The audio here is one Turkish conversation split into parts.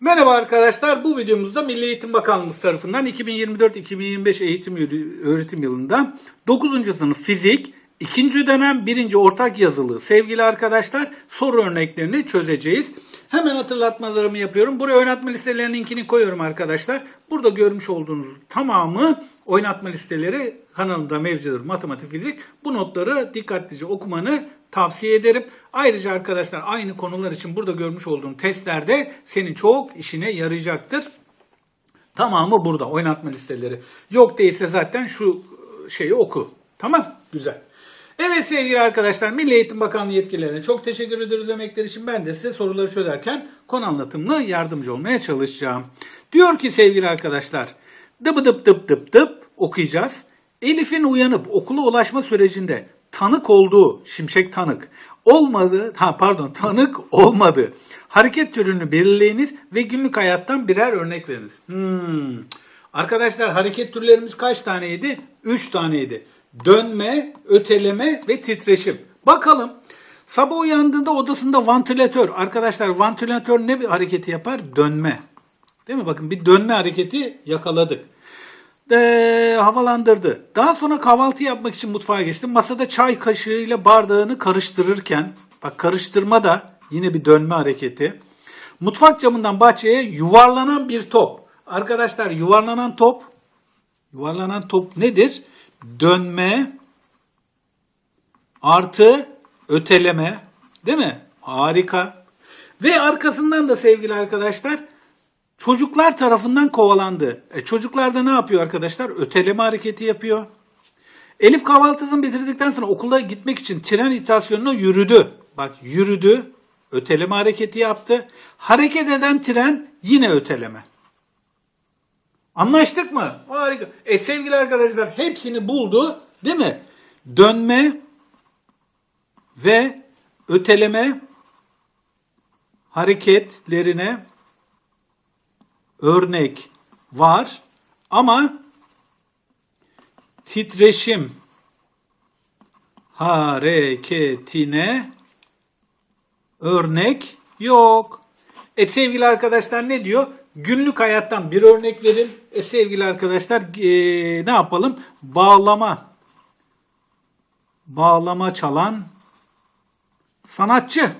Merhaba arkadaşlar. Bu videomuzda Milli Eğitim Bakanlığımız tarafından 2024-2025 eğitim öğretim yılında 9. sınıf fizik 2. dönem 1. ortak yazılı sevgili arkadaşlar soru örneklerini çözeceğiz. Hemen hatırlatmalarımı yapıyorum. Buraya oynatma listelerinin linkini koyuyorum arkadaşlar. Burada görmüş olduğunuz tamamı oynatma listeleri kanalımda mevcuttur. Matematik, fizik. Bu notları dikkatlice okumanı tavsiye ederim. Ayrıca arkadaşlar aynı konular için burada görmüş olduğum testlerde senin çok işine yarayacaktır. Tamamı burada oynatma listeleri. Yok değilse zaten şu şeyi oku. Tamam? Güzel. Evet sevgili arkadaşlar Milli Eğitim Bakanlığı yetkililerine çok teşekkür ederiz emekleri için. Ben de size soruları çözerken konu anlatımına yardımcı olmaya çalışacağım. Diyor ki sevgili arkadaşlar dıp dıp dıp dıp dıp okuyacağız. Elif'in uyanıp okula ulaşma sürecinde tanık olduğu, şimşek tanık, olmadı, ha pardon tanık olmadı. Hareket türünü belirleyiniz ve günlük hayattan birer örnek veriniz. Hmm. Arkadaşlar hareket türlerimiz kaç taneydi? 3 taneydi. Dönme, öteleme ve titreşim. Bakalım. Sabah uyandığında odasında vantilatör. Arkadaşlar vantilatör ne bir hareketi yapar? Dönme. Değil mi? Bakın bir dönme hareketi yakaladık. Ee, havalandırdı. Daha sonra kahvaltı yapmak için mutfağa geçti. Masada çay kaşığıyla bardağını karıştırırken, bak karıştırma da yine bir dönme hareketi. Mutfak camından bahçeye yuvarlanan bir top. Arkadaşlar yuvarlanan top, yuvarlanan top nedir? Dönme artı öteleme, değil mi? Harika. Ve arkasından da sevgili arkadaşlar çocuklar tarafından kovalandı. E, çocuklar da ne yapıyor arkadaşlar? Öteleme hareketi yapıyor. Elif kahvaltısını bitirdikten sonra okula gitmek için tren istasyonuna yürüdü. Bak yürüdü, öteleme hareketi yaptı. Hareket eden tren yine öteleme. Anlaştık mı? Harika. E sevgili arkadaşlar hepsini buldu değil mi? Dönme ve öteleme hareketlerine örnek var ama titreşim hareketine örnek yok. E sevgili arkadaşlar ne diyor? Günlük hayattan bir örnek verin. E sevgili arkadaşlar e, ne yapalım? Bağlama. Bağlama çalan sanatçı.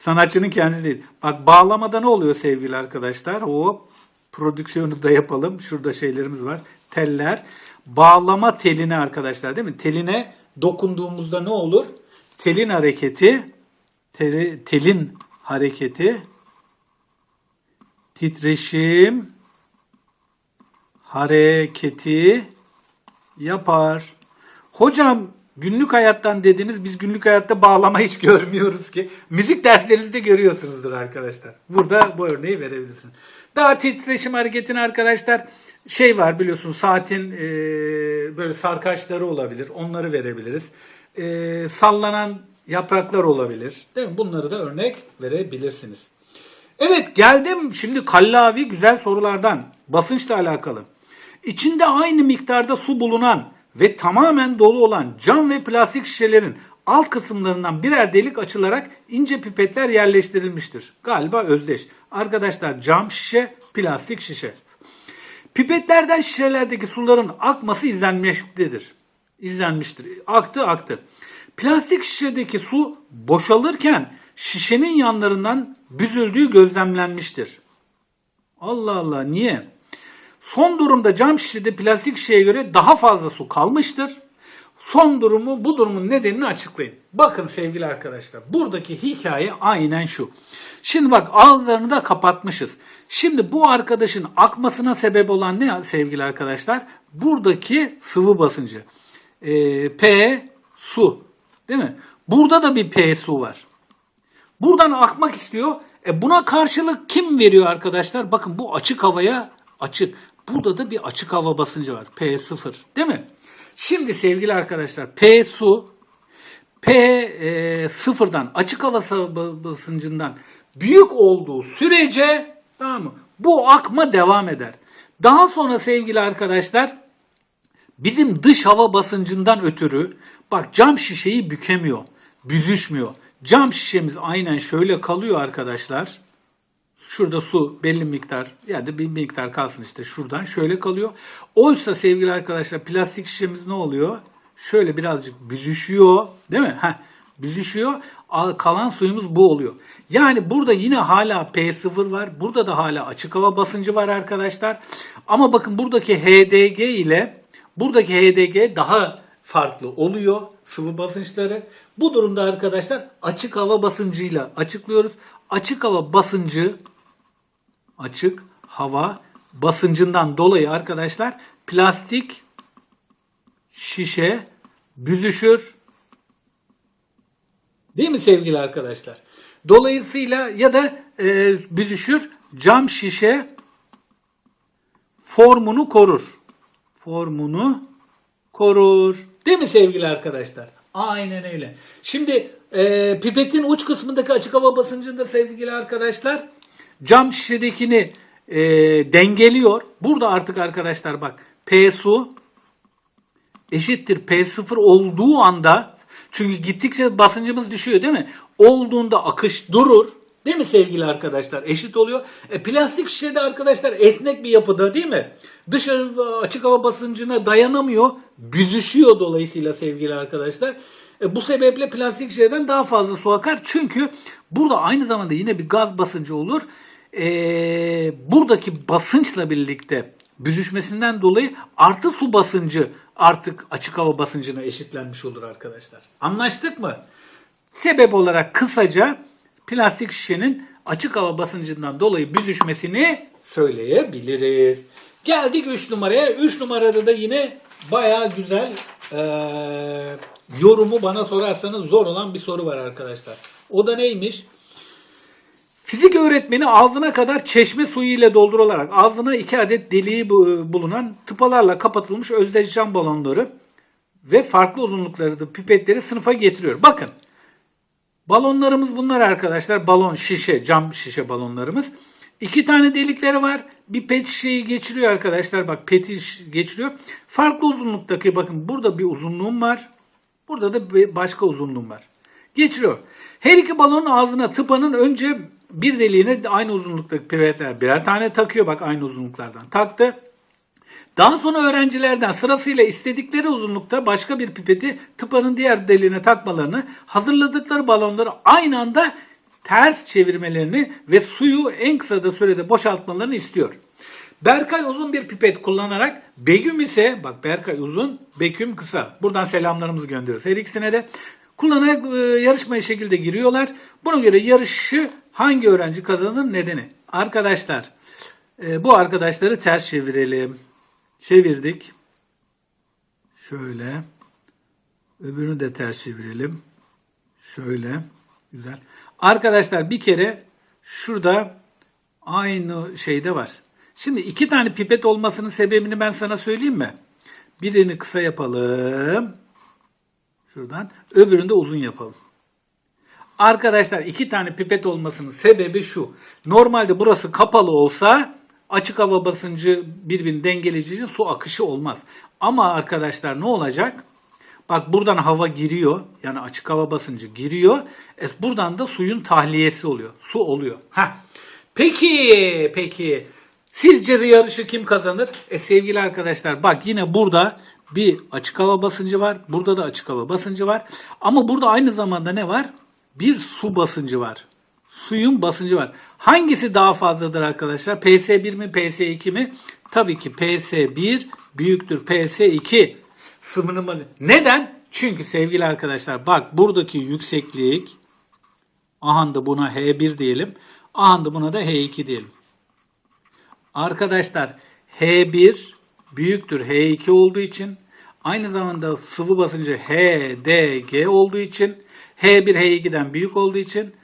Sanatçının kendisi değil. Bak bağlamada ne oluyor sevgili arkadaşlar? O prodüksiyonu da yapalım. Şurada şeylerimiz var. Teller. Bağlama teline arkadaşlar değil mi? Teline dokunduğumuzda ne olur? Telin hareketi teli- telin hareketi titreşim hareketi yapar. Hocam günlük hayattan dediniz biz günlük hayatta bağlama hiç görmüyoruz ki. Müzik derslerinizde görüyorsunuzdur arkadaşlar. Burada bu örneği verebilirsiniz. Daha titreşim hareketini arkadaşlar şey var biliyorsun saatin e, böyle sarkaçları olabilir. Onları verebiliriz. E, sallanan yapraklar olabilir. Değil mi? Bunları da örnek verebilirsiniz. Evet geldim şimdi kallavi güzel sorulardan. Basınçla alakalı. İçinde aynı miktarda su bulunan ve tamamen dolu olan cam ve plastik şişelerin alt kısımlarından birer delik açılarak ince pipetler yerleştirilmiştir. Galiba özdeş. Arkadaşlar cam şişe, plastik şişe. Pipetlerden şişelerdeki suların akması izlenmektedir. İzlenmiştir. Aktı aktı. Plastik şişedeki su boşalırken şişenin yanlarından büzüldüğü gözlemlenmiştir. Allah Allah niye? Son durumda cam şişede plastik şişeye göre daha fazla su kalmıştır. Son durumu bu durumun nedenini açıklayın. Bakın sevgili arkadaşlar buradaki hikaye aynen şu. Şimdi bak ağızlarını da kapatmışız. Şimdi bu arkadaşın akmasına sebep olan ne sevgili arkadaşlar? Buradaki sıvı basıncı. Ee, P su değil mi? Burada da bir P su var. Buradan akmak istiyor. E buna karşılık kim veriyor arkadaşlar? Bakın bu açık havaya açık. Burada da bir açık hava basıncı var. P0 değil mi? Şimdi sevgili arkadaşlar P su P e, sıfırdan açık hava basıncından büyük olduğu sürece tamam mı? Bu akma devam eder. Daha sonra sevgili arkadaşlar bizim dış hava basıncından ötürü bak cam şişeyi bükemiyor, büzüşmüyor. Cam şişemiz aynen şöyle kalıyor arkadaşlar. Şurada su belli miktar ya da bir miktar kalsın işte şuradan şöyle kalıyor. Oysa sevgili arkadaşlar plastik şişemiz ne oluyor? Şöyle birazcık büzüşüyor değil mi? Heh, büzüşüyor. Al- Kalan suyumuz bu oluyor. Yani burada yine hala P0 var. Burada da hala açık hava basıncı var arkadaşlar. Ama bakın buradaki HDG ile buradaki HDG daha farklı oluyor sıvı basınçları. Bu durumda arkadaşlar açık hava basıncıyla açıklıyoruz. Açık hava basıncı açık hava basıncından dolayı arkadaşlar plastik şişe büzüşür. Değil mi sevgili arkadaşlar? Dolayısıyla ya da e, büzüşür cam şişe formunu korur. Formunu korur. Değil mi sevgili arkadaşlar? Aynen öyle. Şimdi e, pipetin uç kısmındaki açık hava basıncında sevgili arkadaşlar cam şişedekini e, dengeliyor. Burada artık arkadaşlar bak P su eşittir P0 olduğu anda çünkü gittikçe basıncımız düşüyor değil mi? Olduğunda akış durur. Değil mi sevgili arkadaşlar? Eşit oluyor. E, plastik şişede arkadaşlar esnek bir yapıda değil mi? Dışarı açık hava basıncına dayanamıyor. Büzüşüyor dolayısıyla sevgili arkadaşlar. E, bu sebeple plastik şişeden daha fazla su akar. Çünkü burada aynı zamanda yine bir gaz basıncı olur. E, buradaki basınçla birlikte büzüşmesinden dolayı artı su basıncı artık açık hava basıncına eşitlenmiş olur arkadaşlar. Anlaştık mı? Sebep olarak kısaca plastik şişenin açık hava basıncından dolayı büzüşmesini söyleyebiliriz. Geldik 3 numaraya. 3 numarada da yine baya güzel eee, yorumu bana sorarsanız zor olan bir soru var arkadaşlar. O da neymiş? Fizik öğretmeni ağzına kadar çeşme suyu ile doldurularak ağzına iki adet deliği bu- bulunan tıpalarla kapatılmış özdeş cam balonları ve farklı uzunlukları pipetleri sınıfa getiriyor. Bakın balonlarımız bunlar arkadaşlar. Balon şişe, cam şişe balonlarımız. İki tane delikleri var. Bir pet şişeyi geçiriyor arkadaşlar. Bak peti geçiriyor. Farklı uzunluktaki bakın burada bir uzunluğum var. Burada da bir başka uzunluğum var. Geçiriyor. Her iki balonun ağzına tıpanın önce bir deliğine aynı uzunluktaki pipetler birer tane takıyor. Bak aynı uzunluklardan taktı. Daha sonra öğrencilerden sırasıyla istedikleri uzunlukta başka bir pipeti tıpanın diğer deliğine takmalarını, hazırladıkları balonları aynı anda ters çevirmelerini ve suyu en kısa da sürede boşaltmalarını istiyor. Berkay uzun bir pipet kullanarak Begüm ise bak Berkay uzun, Beküm kısa. Buradan selamlarımızı gönderiyoruz her ikisine de. Kullanarak e, yarışmaya şekilde giriyorlar. Buna göre yarışı hangi öğrenci kazanır nedeni? Arkadaşlar e, bu arkadaşları ters çevirelim. Çevirdik. Şöyle. Öbürünü de ters çevirelim. Şöyle. Güzel. Arkadaşlar bir kere şurada aynı şeyde var. Şimdi iki tane pipet olmasının sebebini ben sana söyleyeyim mi? Birini kısa yapalım. Şuradan. Öbürünü de uzun yapalım. Arkadaşlar iki tane pipet olmasının sebebi şu. Normalde burası kapalı olsa açık hava basıncı birbirini dengeleyici için su akışı olmaz. Ama arkadaşlar ne olacak? Bak buradan hava giriyor. Yani açık hava basıncı giriyor. E, buradan da suyun tahliyesi oluyor. Su oluyor. Heh. Peki, peki. Sizce yarışı kim kazanır? E sevgili arkadaşlar bak yine burada bir açık hava basıncı var. Burada da açık hava basıncı var. Ama burada aynı zamanda ne var? Bir su basıncı var. Suyun basıncı var. Hangisi daha fazladır arkadaşlar? PS1 mi PS2 mi? Tabii ki PS1 büyüktür PS2 sınırlama. Neden? Çünkü sevgili arkadaşlar bak buradaki yükseklik aha da buna H1 diyelim. Aha da buna da H2 diyelim. Arkadaşlar H1 büyüktür H2 olduğu için aynı zamanda sıvı basıncı HDG olduğu için H1 H2'den büyük olduğu için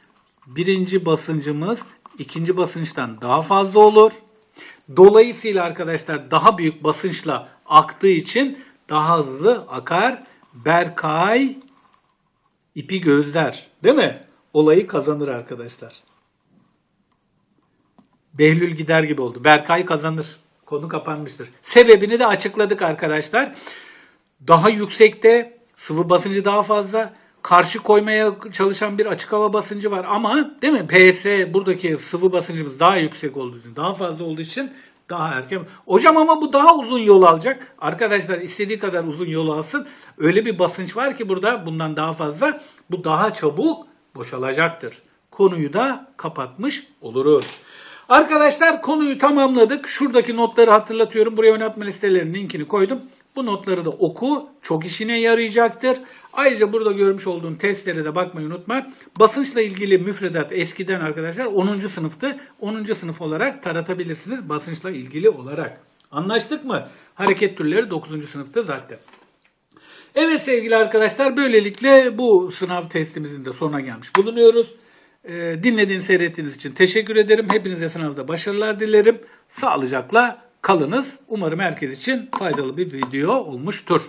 birinci basıncımız ikinci basınçtan daha fazla olur. Dolayısıyla arkadaşlar daha büyük basınçla aktığı için daha hızlı akar. Berkay ipi gözler. Değil mi? Olayı kazanır arkadaşlar. Behlül gider gibi oldu. Berkay kazanır. Konu kapanmıştır. Sebebini de açıkladık arkadaşlar. Daha yüksekte sıvı basıncı daha fazla. Karşı koymaya çalışan bir açık hava basıncı var ama değil mi? PS buradaki sıvı basıncımız daha yüksek olduğu için, daha fazla olduğu için daha erken. Hocam ama bu daha uzun yol alacak. Arkadaşlar istediği kadar uzun yol alsın. Öyle bir basınç var ki burada bundan daha fazla. Bu daha çabuk boşalacaktır. Konuyu da kapatmış oluruz. Arkadaşlar konuyu tamamladık. Şuradaki notları hatırlatıyorum. Buraya oynatma listelerinin linkini koydum. Bu notları da oku. Çok işine yarayacaktır. Ayrıca burada görmüş olduğun testlere de bakmayı unutma. Basınçla ilgili müfredat eskiden arkadaşlar 10. sınıftı. 10. sınıf olarak taratabilirsiniz basınçla ilgili olarak. Anlaştık mı? Hareket türleri 9. sınıfta zaten. Evet sevgili arkadaşlar böylelikle bu sınav testimizin de sonuna gelmiş bulunuyoruz. Ee, dinlediğiniz, seyrettiğiniz için teşekkür ederim. Hepinize sınavda başarılar dilerim. Sağlıcakla kalınız. Umarım herkes için faydalı bir video olmuştur.